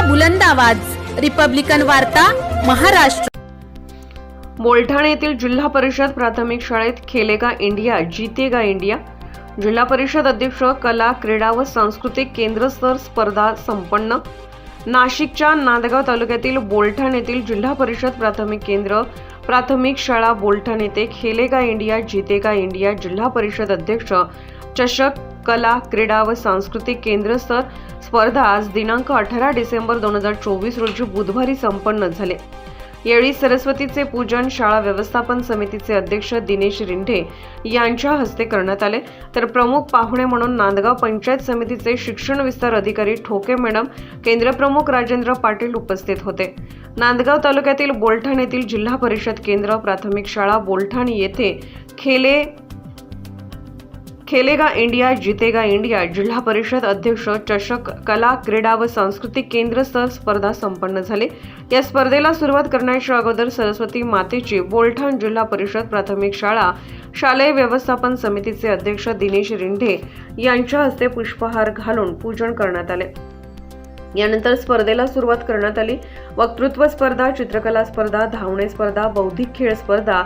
लोकशाहीचा बुलंद आवाज. रिपब्लिकन वार्ता महाराष्ट्र. मोलठाणे येथील जिल्हा परिषद प्राथमिक शाळेत खेलेगा इंडिया जीतेगा इंडिया. जिल्हा परिषद अध्यक्ष कला क्रीडा व सांस्कृतिक केंद्र स्तर स्पर्धा संपन्न. नाशिकच्या नांदगाव तालुक्यातील बोलठाण येथील जिल्हा परिषद प्राथमिक केंद्र प्राथमिक शाळा बोलठाण येथे खेलेगा इंडिया जितेगा इंडिया जिल्हा परिषद अध्यक्ष चषक कला क्रीडा व सांस्कृतिक केंद्रस्तर स्पर्धा आज दिनांक अठरा डिसेंबर दोन हजार चोवीस रोजी बुधवारी संपन्न झाले. यावेळी सरस्वतीचे पूजन शाळा व्यवस्थापन समितीचे अध्यक्ष दिनेश रिंढे यांच्या हस्ते करण्यात आले. तर प्रमुख पाहुणे म्हणून नांदगाव पंचायत समितीचे शिक्षण विस्तार अधिकारी ठोके मॅडम केंद्रप्रमुख राजेंद्र पाटील उपस्थित होते. नांदगाव तालुक्यातील बोलठाण येथील जिल्हा परिषद केंद्र प्राथमिक शाळा बोलठाण येथे खेले खेलेगा इंडिया जितेगा इंडिया जिल्हा परिषद अध्यक्ष चषक कला क्रीडा व सांस्कृतिक केंद्र स्तर स्पर्धा संपन्न झाले. या स्पर्धेला सुरुवात करण्याच्या अगोदर सरस्वती मातेची बोलठाण जिल्हा परिषद प्राथमिक शाळा शालेय व्यवस्थापन समितीचे अध्यक्ष दिनेश रिंढे यांच्या हस्ते पुष्पहार घालून पूजन करण्यात आले. यानंतर स्पर्धेला सुरुवात करण्यात आली. वक्तृत्व स्पर्धा चित्रकला स्पर्धा धावणे स्पर्धा बौद्धिक खेळ स्पर्धा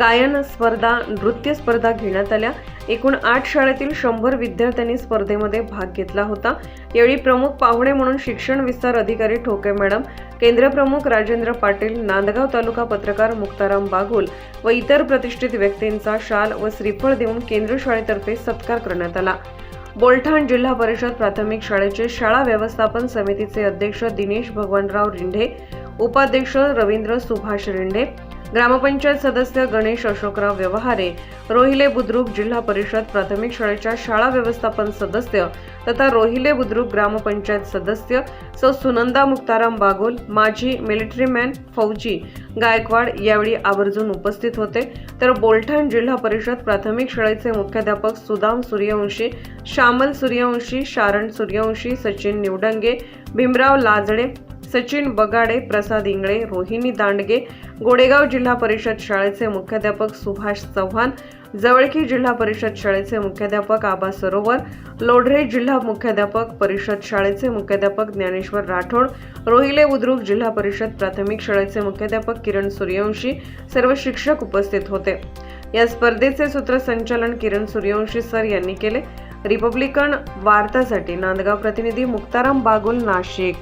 गायन स्पर्धा नृत्य स्पर्धा घेण्यात आल्या. एकूण आठ शाळेतील शंभर विद्यार्थ्यांनी स्पर्धेमध्ये भाग घेतला होता. यावेळी प्रमुख पाहुणे म्हणून शिक्षण विस्तार अधिकारी ठोके मॅडम केंद्रप्रमुख राजेंद्र पाटील नांदगाव तालुका पत्रकार मुक्ताराम बागुल व इतर प्रतिष्ठित व्यक्तींचा शाल व श्रीफळ देऊन केंद्र शाळेतर्फे सत्कार करण्यात आला. बोलठाण जिल्हा परिषद प्राथमिक शाळेचे शाळा व्यवस्थापन समितीचे अध्यक्ष दिनेश भगवानराव रिंढे उपाध्यक्ष रवींद्र सुभाष रिंढे ग्रामपंचायत सदस्य गणेश अशोकराव व्यवहारे रोहिले बुद्रुक जिल्हा परिषद प्राथमिक शाळेच्या शाळा व्यवस्थापन सदस्य तथा रोहिले बुद्रुक ग्रामपंचायत सदस्य सौ सुनंदा मुक्ताराम बागोल माजी मिलिटरी मॅन फौजी गायकवाड यावेळी आवर्जून उपस्थित होते. तर बोलठाण जिल्हा परिषद प्राथमिक शाळेचे मुख्याध्यापक सुदाम सूर्यवंशी श्यामल सूर्यवंशी शारण सूर्यवंशी सचिन निवडंगे भीमराव लाजडे सचिन बगाडे प्रसाद इंगळे रोहिणी दांडगे गोडेगाव जिल्हा परिषद शाळेचे मुख्याध्यापक सुभाष चव्हाण जवळकी जिल्हा परिषद शाळेचे मुख्याध्यापक आबा सरोवर लोढरे जिल्हा मुख्याध्यापक परिषद शाळेचे मुख्याध्यापक ज्ञानेश्वर राठोड रोहिले बुद्रुक जिल्हा परिषद प्राथमिक शाळेचे मुख्याध्यापक किरण सूर्यवंशी सर्व शिक्षक उपस्थित होते. या स्पर्धेचे सूत्रसंचालन किरण सूर्यवंशी सर यांनी केले. रिपब्लिकन वार्तासाठी नांदगाव प्रतिनिधी मुक्ताराम बागुल नाशिक.